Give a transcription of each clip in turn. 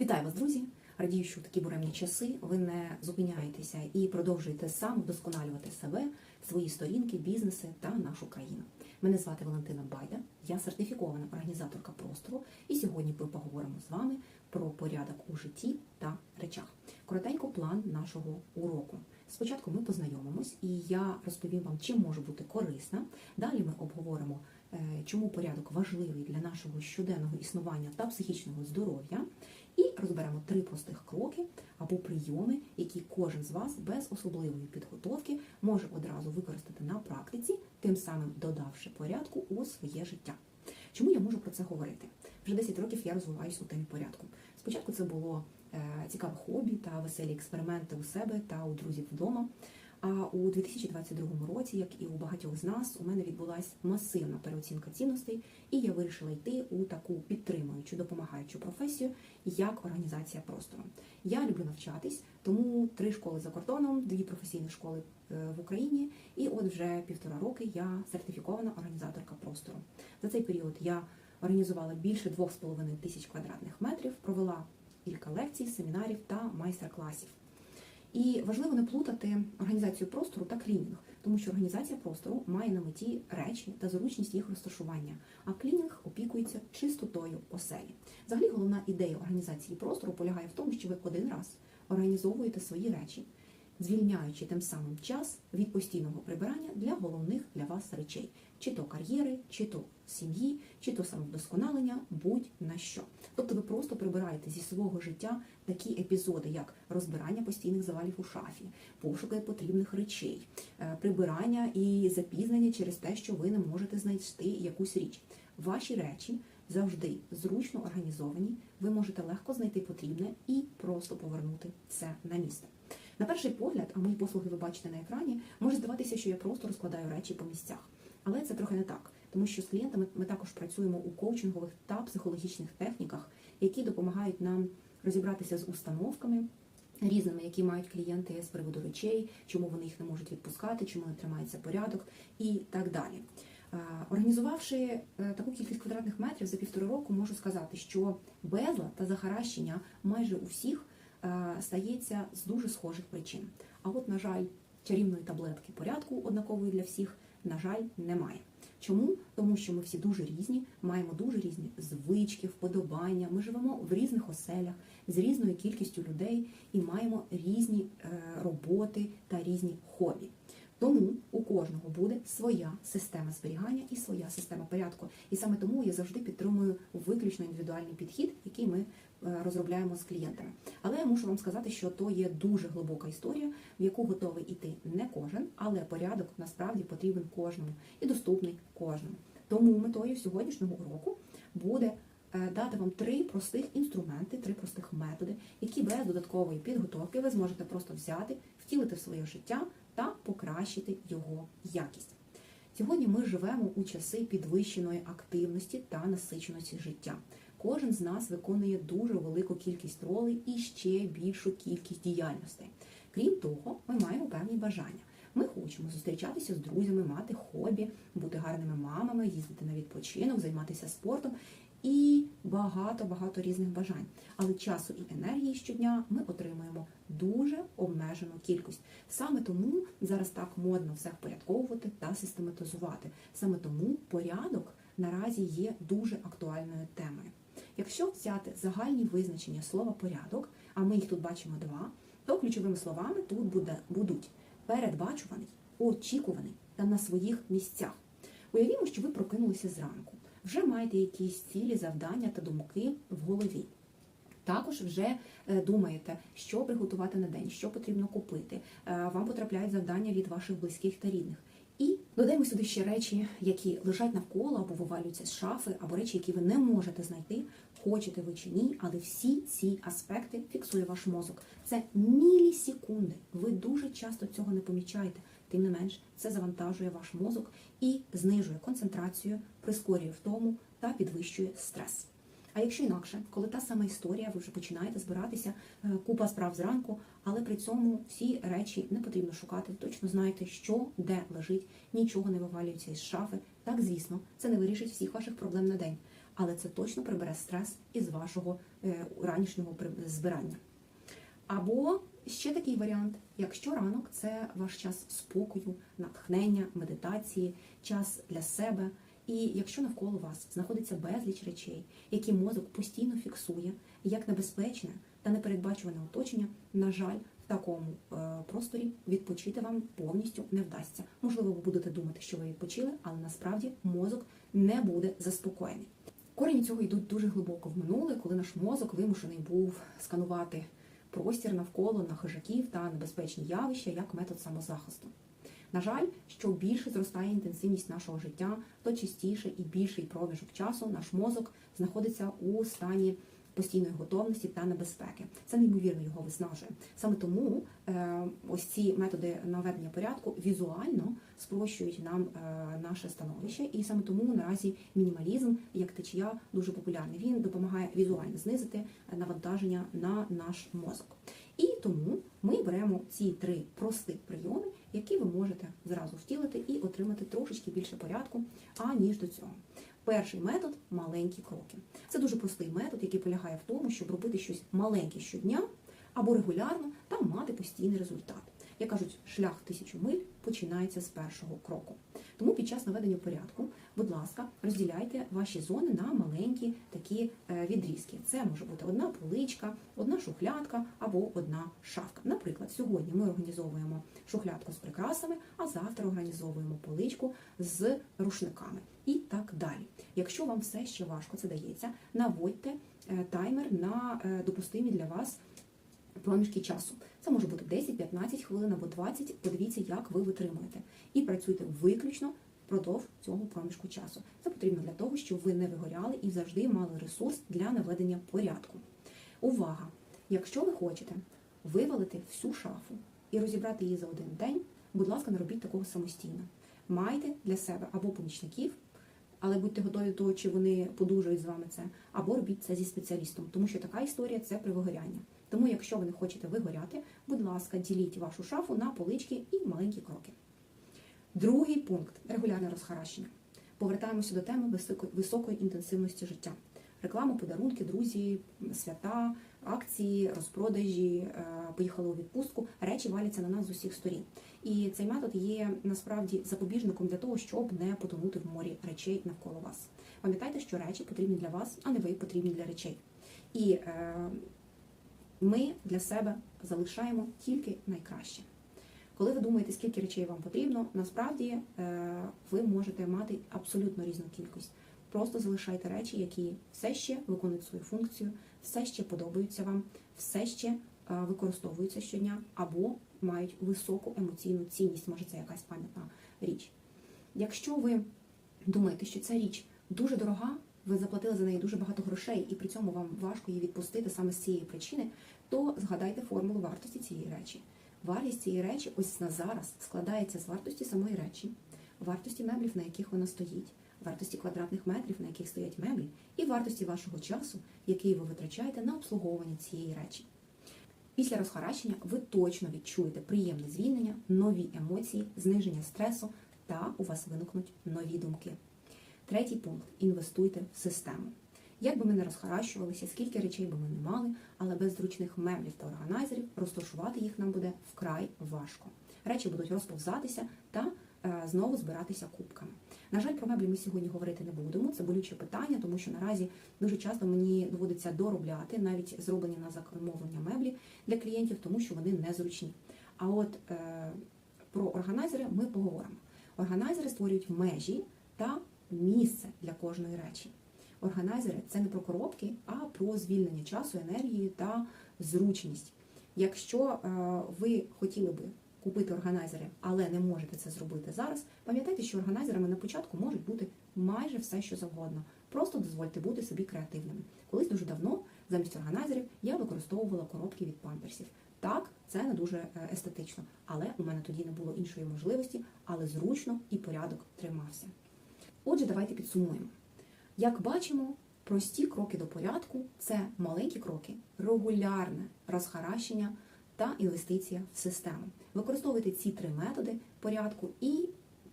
Вітаю вас, друзі! Радію, що в такі буремні часи ви не зупиняєтеся і продовжуєте сам вдосконалювати себе, свої сторінки, бізнеси та нашу країну. Мене звати Валентина Байда, я сертифікована організаторка простору, і сьогодні ми поговоримо з вами про порядок у житті та речах. Коротенько план нашого уроку. Спочатку ми познайомимось, і я розповім вам, чим може бути корисна. Далі ми обговоримо, е, чому порядок важливий для нашого щоденного існування та психічного здоров'я. І розберемо три простих кроки або прийоми, які кожен з вас без особливої підготовки може одразу використати на практиці, тим самим додавши порядку у своє життя. Чому я можу про це говорити? Вже 10 років я розвиваюся у темі порядку. Спочатку це було е, цікаве хобі та веселі експерименти у себе та у друзів вдома. А у 2022 році, як і у багатьох з нас, у мене відбулася масивна переоцінка цінностей, і я вирішила йти у таку підтримуючу, допомагаючу професію, як організація простору. Я люблю навчатись, тому три школи за кордоном, дві професійні школи е, в Україні, і от вже півтора роки я сертифікована організаторка простору. За цей період я організувала більше 2,5 тисяч квадратних метрів, провела кілька лекцій, семінарів та майстер-класів. І важливо не плутати організацію простору та клінінг, тому що організація простору має на меті речі та зручність їх розташування, а клінінг опікується чистотою оселі. Взагалі, головна ідея організації простору полягає в тому, що ви один раз організовуєте свої речі, звільняючи тим самим час від постійного прибирання для головних для вас речей, чи то кар'єри, чи то сім'ї, чи то самовдосконалення, будь-на що. Тобто ви просто прибираєте зі свого життя такі епізоди, як розбирання постійних завалів у шафі, пошуки потрібних речей, е, прибирання і запізнення через те, що ви не можете знайти якусь річ. Ваші речі завжди зручно організовані, ви можете легко знайти потрібне і просто повернути це на місце. На перший погляд, а мої послуги ви бачите на екрані, може здаватися, що я просто розкладаю речі по місцях. Але це трохи не так, тому що з клієнтами ми також працюємо у коучингових та психологічних техніках, які допомагають нам розібратися з установками різними, які мають клієнти з приводу речей, чому вони їх не можуть відпускати, чому не тримається порядок і так далі. Організувавши е, таку кількість квадратних метрів за півтора року, можу сказати, що безлад та захаращення майже у всіх стається з дуже схожих причин. А от, на жаль, чарівної таблетки порядку однакової для всіх, на жаль, немає. Чому? Тому що ми всі дуже різні, маємо дуже різні звички, вподобання. Ми живемо в різних оселях з різною кількістю людей і маємо різні е, роботи та різні хобі. Тому у кожного буде своя система зберігання і своя система порядку. І саме тому я завжди підтримую виключно індивідуальний підхід, який ми е, розробляємо з клієнтами. Але я мушу вам сказати, що то є дуже глибока історія, в яку готовий іти не кожен, але порядок насправді потрібен кожному і доступний кожному. Тому метою сьогоднішнього уроку буде е, дати вам три простих інструменти, три простих методи, які без додаткової підготовки ви зможете просто взяти, втілити в своє життя та покращити його якість. Сьогодні ми живемо у часи підвищеної активності та насиченості життя. Кожен з нас виконує дуже велику кількість ролей і ще більшу кількість діяльностей. Крім того, ми маємо певні бажання. Ми хочемо зустрічатися з друзями, мати хобі, бути гарними мамами, їздити на відпочинок, займатися спортом і багато-багато різних бажань. Але часу і енергії щодня ми отримуємо дуже обмежену кількість. Саме тому зараз так модно все впорядковувати та систематизувати. Саме тому порядок наразі є дуже актуальною темою. Якщо взяти загальні визначення слова порядок, а ми їх тут бачимо два, то ключовими словами тут буде, будуть передбачуваний, очікуваний та на своїх місцях. Уявімо, що ви прокинулися зранку, вже маєте якісь цілі, завдання та думки в голові. Також вже е, думаєте, що приготувати на день, що потрібно купити. Е, Вам потрапляють завдання від ваших близьких та рідних. І додаємо сюди ще речі, які лежать навколо або вивалюються з шафи, або речі, які ви не можете знайти, хочете ви чи ні, але всі ці аспекти фіксує ваш мозок. Це мілісекунди. Ви дуже часто цього не помічаєте. Тим не менш, це завантажує ваш мозок і знижує концентрацію, прискорює втому та підвищує стрес. А якщо інакше, коли та сама історія, ви вже починаєте збиратися, е, купа справ зранку, але при цьому всі речі не потрібно шукати, точно знаєте, що де лежить, нічого не вивалюється із шафи. Так, звісно, це не вирішить всіх ваших проблем на день. Але це точно прибере стрес із вашого е, ранішнього збирання. Або ще такий варіант, якщо ранок це ваш час спокою, натхнення, медитації, час для себе. І якщо навколо вас знаходиться безліч речей, які мозок постійно фіксує як небезпечне та непередбачуване оточення, на жаль, в такому е, просторі відпочити вам повністю не вдасться. Можливо, ви будете думати, що ви відпочили, але насправді мозок не буде заспокоєний. Корені цього йдуть дуже глибоко в минуле, коли наш мозок вимушений був сканувати простір навколо на хижаків та небезпечні явища як метод самозахисту. На жаль, що більше зростає інтенсивність нашого життя, то частіше і більший проміжок часу наш мозок знаходиться у стані постійної готовності та небезпеки. Це неймовірно його виснажує. Саме тому е, ось ці методи наведення порядку візуально спрощують нам е, наше становище, і саме тому наразі мінімалізм як течія дуже популярний. Він допомагає візуально знизити навантаження на наш мозок. І тому ми беремо ці три простих прийоми, які ви можете зразу втілити і отримати трошечки більше порядку, аніж до цього. Перший метод маленькі кроки. Це дуже простий метод, який полягає в тому, щоб робити щось маленьке щодня або регулярно та мати постійний результат. Як кажуть, шлях тисячу миль починається з першого кроку. Тому під час наведення порядку, будь ласка, розділяйте ваші зони на маленькі такі е, відрізки. Це може бути одна поличка, одна шухлядка або одна шафка. Наприклад, сьогодні ми організовуємо шухлядку з прикрасами, а завтра організовуємо поличку з рушниками і так далі. Якщо вам все ще важко це дається, наводьте е, таймер на е, допустимі для вас проміжки часу. Це може бути 10-15 хвилин або 20, подивіться, як ви витримуєте. І працюйте виключно впродовж цього проміжку часу. Це потрібно для того, щоб ви не вигоряли і завжди мали ресурс для наведення порядку. Увага! Якщо ви хочете вивалити всю шафу і розібрати її за один день, будь ласка, не робіть такого самостійно. Майте для себе або помічників, але будьте готові до того, чи вони подужують з вами це, або робіть це зі спеціалістом, тому що така історія це при вигорянні. Тому, якщо ви не хочете вигоряти, будь ласка, діліть вашу шафу на полички і маленькі кроки. Другий пункт регулярне розхаращення. Повертаємося до теми високо- високої інтенсивності життя. Реклама, подарунки, друзі, свята, акції, розпродажі, е, поїхали у відпустку. Речі валяться на нас з усіх сторін. І цей метод є насправді запобіжником для того, щоб не потонути в морі речей навколо вас. Пам'ятайте, що речі потрібні для вас, а не ви потрібні для речей. І е, ми для себе залишаємо тільки найкраще. Коли ви думаєте, скільки речей вам потрібно, насправді е, ви можете мати абсолютно різну кількість. Просто залишайте речі, які все ще виконують свою функцію, все ще подобаються вам, все ще е, використовуються щодня або мають високу емоційну цінність. Може, це якась пам'ятна річ. Якщо ви думаєте, що ця річ дуже дорога, ви заплатили за неї дуже багато грошей, і при цьому вам важко її відпустити саме з цієї причини, то згадайте формулу вартості цієї речі. Вартість цієї речі ось на зараз складається з вартості самої речі, вартості меблів, на яких вона стоїть, вартості квадратних метрів, на яких стоять меблі, і вартості вашого часу, який ви витрачаєте на обслуговування цієї речі. Після розхаращення ви точно відчуєте приємне звільнення, нові емоції, зниження стресу та у вас виникнуть нові думки. Третій пункт інвестуйте в систему. Як би ми не розхаращувалися, скільки речей би ми не мали, але без зручних меблів та органайзерів розташувати їх нам буде вкрай важко. Речі будуть розповзатися та е, знову збиратися кубками. На жаль, про меблі ми сьогодні говорити не будемо. Це болюче питання, тому що наразі дуже часто мені доводиться доробляти навіть зроблені на замовлення меблі для клієнтів, тому що вони незручні. А от е, про органайзери ми поговоримо. Органайзери створюють межі та місце для кожної речі. Органайзери це не про коробки, а про звільнення часу, енергії та зручність. Якщо е, ви хотіли би купити органайзери, але не можете це зробити зараз, пам'ятайте, що органайзерами на початку можуть бути майже все, що завгодно. Просто дозвольте бути собі креативними. Колись дуже давно замість органайзерів я використовувала коробки від памперсів. Так, це не дуже е, естетично, але у мене тоді не було іншої можливості, але зручно і порядок тримався. Отже, давайте підсумуємо. Як бачимо, прості кроки до порядку це маленькі кроки, регулярне розхаращення та інвестиція в систему. Використовуйте ці три методи порядку, і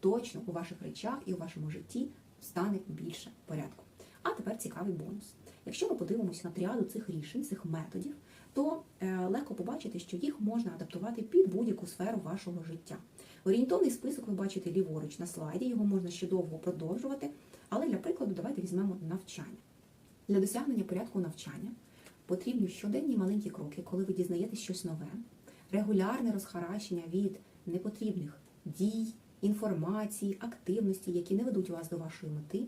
точно у ваших речах і у вашому житті стане більше порядку. А тепер цікавий бонус. Якщо ми подивимося на тріаду цих рішень, цих методів, то е, легко побачити, що їх можна адаптувати під будь-яку сферу вашого життя. Орієнтовний список ви бачите ліворуч на слайді, його можна ще довго продовжувати, але для прикладу давайте візьмемо навчання. Для досягнення порядку навчання потрібні щоденні маленькі кроки, коли ви дізнаєтесь щось нове, регулярне розхаращення від непотрібних дій, інформації, активності, які не ведуть вас до вашої мети,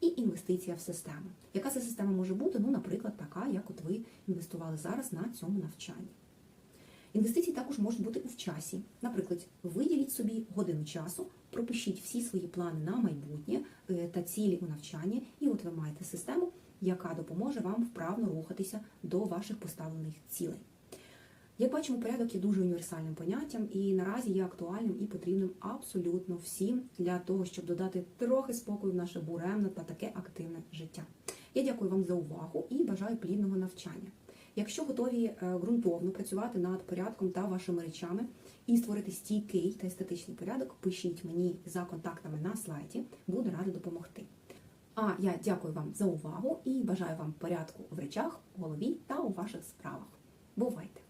і інвестиція в систему. Яка це система може бути? Ну, наприклад, така, як от ви інвестували зараз на цьому навчанні. Інвестиції також можуть бути в часі. Наприклад, виділіть собі годину часу, пропишіть всі свої плани на майбутнє е, та цілі у навчанні, і от ви маєте систему, яка допоможе вам вправно рухатися до ваших поставлених цілей. Як бачимо, порядок є дуже універсальним поняттям і наразі є актуальним і потрібним абсолютно всім для того, щоб додати трохи спокою в наше буремне та таке активне життя. Я дякую вам за увагу і бажаю плідного навчання. Якщо готові е, ґрунтовно працювати над порядком та вашими речами і створити стійкий та естетичний порядок, пишіть мені за контактами на слайді, буду рада допомогти. А я дякую вам за увагу і бажаю вам порядку в речах, в голові та у ваших справах. Бувайте!